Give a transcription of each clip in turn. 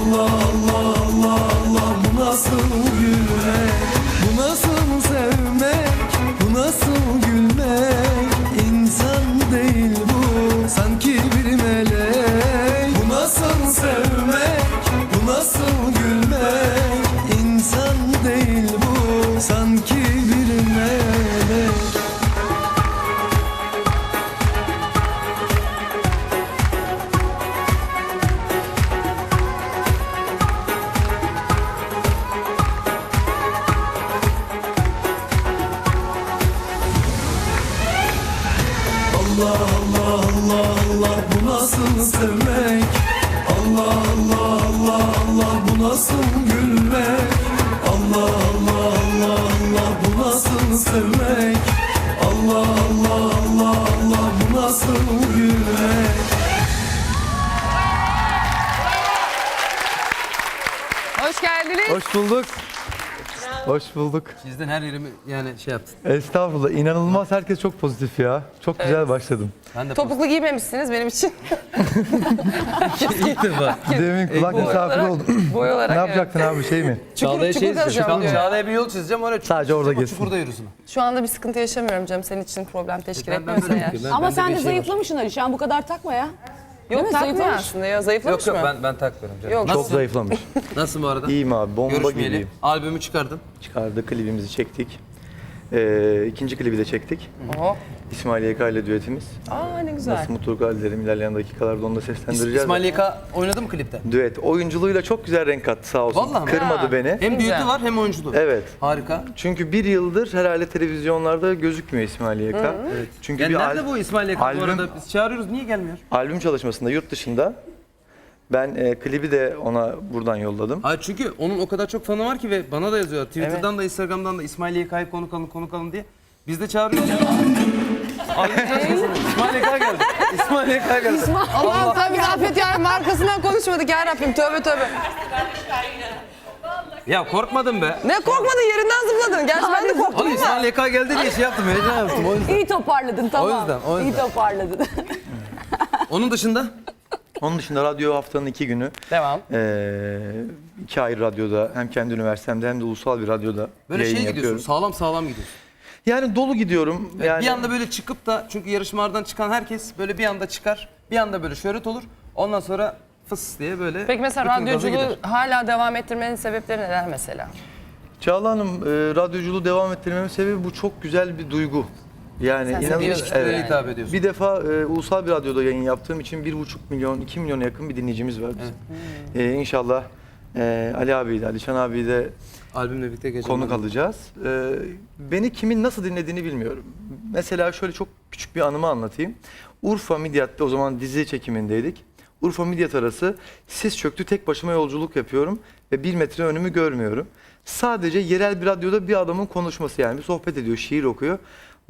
Allah Allah nasıl sevmek Allah Allah Allah Allah bu nasıl gülmek Allah Allah Allah Allah bu nasıl sevmek Allah Allah Allah Allah bu nasıl gülmek Hoş geldiniz. Hoş bulduk. Hoş bulduk. Sizden her yerimi yani şey yaptın. Estağfurullah. inanılmaz herkes çok pozitif ya. Çok güzel başladım. Ben de Topuklu giymemişsiniz benim için. ilk defa. Demin kulak boy misafiri olarak- oldum. Boy olarak ne evet. yapacaktın abi şey mi? Çağla'ya çukur şey kazacağım çizeceğim. diyor. Çağla'ya bir yol çizeceğim. Oraya Sadece orada geçsin. Çukurda yürüsün. Şu anda bir sıkıntı yaşamıyorum canım. Senin için problem teşkil ben etmiyorsa eğer. Ama sen de şey var. zayıflamışsın Alişan bu kadar takma ya. Yok mi? takmıyor Zayıflamış. aslında ya. Zayıflamış Yok yok mı? ben, ben takmıyorum canım. Yok. Çok zayıflamış. Nasılsın bu arada? İyiyim abi. Bomba Görüşmeyeli. gibiyim. Albümü çıkardın. Çıkardık klibimizi çektik. Ee, ikinci klibi de çektik. Oho. İsmail YK ile düetimiz. Aa ne güzel. Nasıl mutluluk hallerim ilerleyen dakikalarda onu da İs- seslendireceğiz. İsmail Yeka oynadı mı klipte? Düet. Oyunculuğuyla çok güzel renk kattı sağ olsun. Vallahi mi? Kırmadı Ya. beni. Hem Güzel. düeti var hem oyunculuğu. Evet. Harika. Çünkü bir yıldır herhalde televizyonlarda gözükmüyor İsmail YK. Evet. Çünkü Yani bir nerede al- bu İsmail Yeka bu albüm- arada? Biz çağırıyoruz niye gelmiyor? albüm çalışmasında yurt dışında. Ben e, klibi de ona buradan yolladım. Hayır çünkü onun o kadar çok fanı var ki ve bana da yazıyor. Twitter'dan da Instagram'dan da İsmail Yeka'yı konuk alın konuk alın diye. Biz de çağırıyoruz. Albüm çalışmasına. İsmail Yeka geldi. İsmail Yeka geldi. Allah'ım sen bizi affet ya. Markasından konuşmadık ya Rabbim. Tövbe tövbe. Ya korkmadım be. Ne korkmadın yerinden zıpladın. Gerçi ben de korktum Oğlum ama. İsmail Yeka geldi diye şey yaptım. Heyecan yaptım o yüzden. İyi toparladın tamam. yüzden, o İyi yüzden. toparladın. Onun dışında Onun dışında radyo haftanın iki günü. Devam. e, iki ayrı radyoda hem kendi üniversitemde hem de ulusal bir radyoda böyle yayın şey gidiyorsun. yapıyorum. Sağlam sağlam gidiyorsun. Yani dolu gidiyorum. Yani Bir anda böyle çıkıp da çünkü yarışmalardan çıkan herkes böyle bir anda çıkar. Bir anda böyle şöhret olur. Ondan sonra fıs diye böyle Peki mesela bütün gaza radyoculuğu hala devam ettirmenin sebepleri neler mesela? Çağla Hanım e, radyoculuğu devam ettirmemin sebebi bu çok güzel bir duygu. Yani Sen inanın seviyorsun yani. hitap ediyorsun. Bir defa e, ulusal bir radyoda yayın yaptığım için bir buçuk milyon, iki milyona yakın bir dinleyicimiz var bizim. E, inşallah e, Ali abiyi de, Alişan abiyi de Albümle birlikte gece. konuk alacağız. E, beni kimin nasıl dinlediğini bilmiyorum. Mesela şöyle çok küçük bir anımı anlatayım. Urfa Midyat'ta o zaman dizi çekimindeydik. Urfa Midyat arası sis çöktü tek başıma yolculuk yapıyorum ve bir metre önümü görmüyorum. Sadece yerel bir radyoda bir adamın konuşması yani bir sohbet ediyor, şiir okuyor.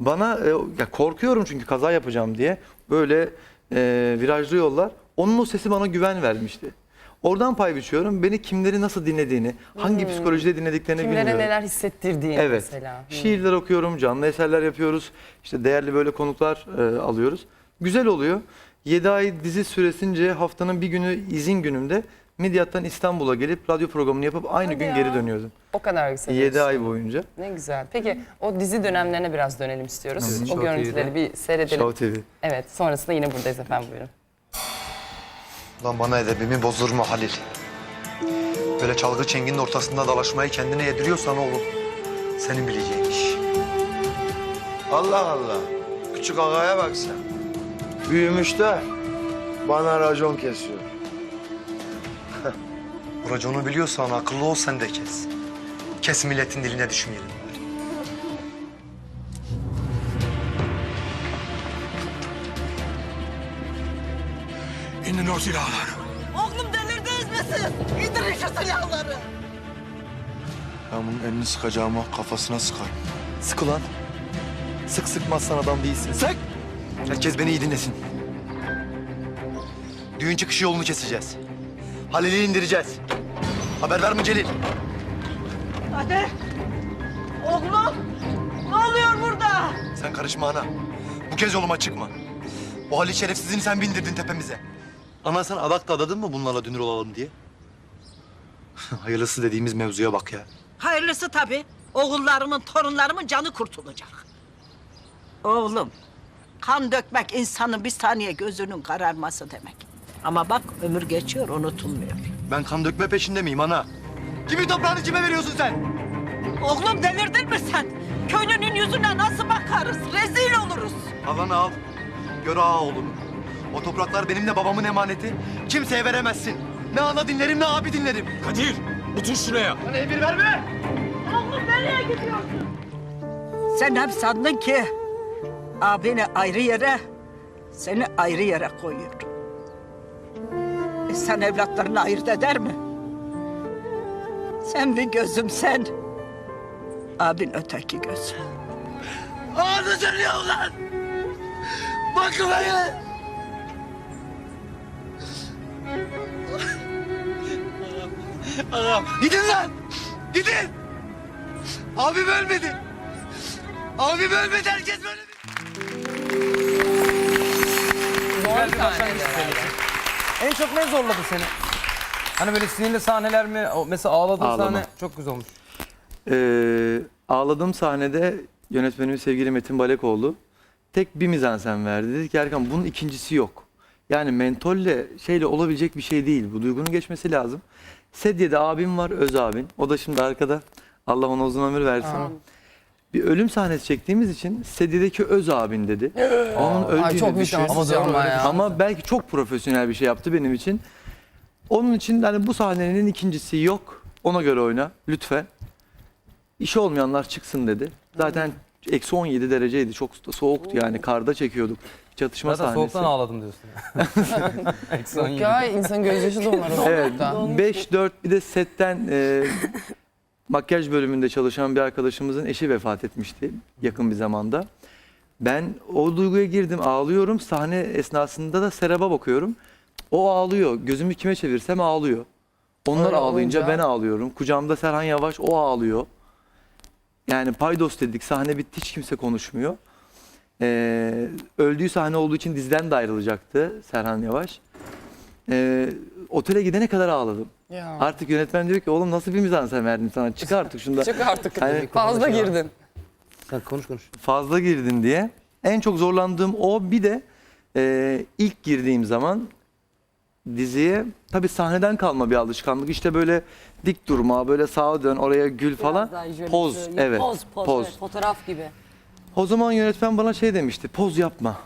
Bana e, ya korkuyorum çünkü kaza yapacağım diye böyle e, virajlı yollar. Onun o sesi bana güven vermişti. Oradan pay biçiyorum. Beni kimleri nasıl dinlediğini, hangi psikolojide dinlediklerini Kimlere bilmiyorum. neler hissettirdiğini Evet. mesela. Hı. Şiirler okuyorum, canlı eserler yapıyoruz. İşte değerli böyle konuklar e, alıyoruz. Güzel oluyor. 7 ay dizi süresince haftanın bir günü izin günümde Midyat'tan İstanbul'a gelip radyo programını yapıp aynı Hadi gün ya. geri dönüyordum. O kadar güzel. 7 ay boyunca. Ne güzel. Peki o dizi dönemlerine biraz dönelim istiyoruz. Evet, o Show görüntüleri TV'de. bir seyredelim. Show TV. Evet sonrasında yine buradayız efendim buyurun. Lan bana edebimi bozdurma Halil. Böyle çalgı çenginin ortasında dalaşmayı kendine yediriyorsan oğlum. Senin bileceğin iş. Allah Allah. Küçük ağaya bak sen. Büyümüş de bana racon kesiyor. Raconu biliyorsan akıllı ol sen de kes. Kes milletin diline düşmeyelim. bari. İndir o silahları. Oğlum delirdiniz mi siz? İndirin şu silahları. Ben bunun elini sıkacağıma kafasına sıkarım. Sık ulan. Sık sıkmazsan adam değilsin. Sık! Herkes beni iyi dinlesin. Düğün çıkışı yolunu keseceğiz. Halil'i indireceğiz. Haber ver mi Celil? Hadi. Oğlum. Ne oluyor burada? Sen karışma ana. Bu kez yoluma çıkma. O Halil şerefsizini sen bindirdin tepemize. Ana sen adakta adadın mı bunlarla dünür olalım diye? Hayırlısı dediğimiz mevzuya bak ya. Hayırlısı tabii. Oğullarımın, torunlarımın canı kurtulacak. Oğlum, kan dökmek insanın bir saniye gözünün kararması demek. Ama bak ömür geçiyor, unutulmuyor. Ben kan dökme peşinde miyim ana? Kimin toprağını kime veriyorsun sen? Oğlum delirdin mi sen? Köylünün yüzüne nasıl bakarız? Rezil oluruz. Al ana al. Gör ağa oğlum. O topraklar benim de babamın emaneti. Kimseye veremezsin. Ne ana dinlerim ne abi dinlerim. Kadir otur şuraya. Bana emir verme. Sen hep sandın ki abini ayrı yere, seni ayrı yere koyuyor. E sen evlatlarını ayırt eder mi? Sen bir gözüm sen, abin öteki göz. Ağzı lan. Bakmayın. Gidin lan. Gidin. Abim ölmedi. Abim ölmedi. Herkes böyle Güzel bir başlangıç. En çok ne zorladı seni? Hani böyle sinirli sahneler mi? O Mesela ağladığın Ağlama. sahne çok güzel olmuş. Ee, ağladığım sahnede yönetmenimiz sevgili Metin Balekoğlu tek bir mizansen verdi. Dedi ki Erkan bunun ikincisi yok. Yani mentolle şeyle olabilecek bir şey değil. Bu duygunun geçmesi lazım. Sedye'de abim var, Öz abin. O da şimdi arkada. Allah ona uzun ömür versin. Bir ölüm sahnesi çektiğimiz için Sedye'deki Öz abin dedi. Onun Ay öldüğünü çok düşün. vicdansızca ama ya. Ama belki çok profesyonel bir şey yaptı benim için. Onun için yani bu sahnenin ikincisi yok. Ona göre oyna lütfen. İşi olmayanlar çıksın dedi. Zaten eksi 17 dereceydi. Çok soğuktu yani. Karda çekiyorduk. Çatışma Zaten sahnesi. soğuktan ağladım diyorsun. Eksi Yok ya insan gözyaşı donar o Evet. soğukta. 5-4 bir de setten e, makyaj bölümünde çalışan bir arkadaşımızın eşi vefat etmişti yakın bir zamanda. Ben o duyguya girdim ağlıyorum. Sahne esnasında da Serap'a bakıyorum. O ağlıyor. Gözümü kime çevirsem ağlıyor. Onlar Öyle ağlayınca olunca- ben ağlıyorum. Kucağımda Serhan Yavaş o ağlıyor. Yani paydos dedik sahne bitti hiç kimse konuşmuyor. Ee, öldüğü sahne olduğu için diziden de ayrılacaktı Serhan Yavaş. Ee, otele gidene kadar ağladım. Ya. Artık yönetmen diyor ki oğlum nasıl bir mizansen verdim sana çık artık şunda. Çık artık. Hani- Fazla girdin. Sen konuş konuş. Fazla girdin diye. En çok zorlandığım o bir de e, ilk girdiğim zaman diziye tabii sahneden kalma bir alışkanlık. İşte böyle dik durma, böyle sağa dön, oraya gül falan. Biraz daha Poz, söyle. evet. Poz, poz, poz. evet, fotoğraf gibi. O zaman yönetmen bana şey demişti. Poz yapma.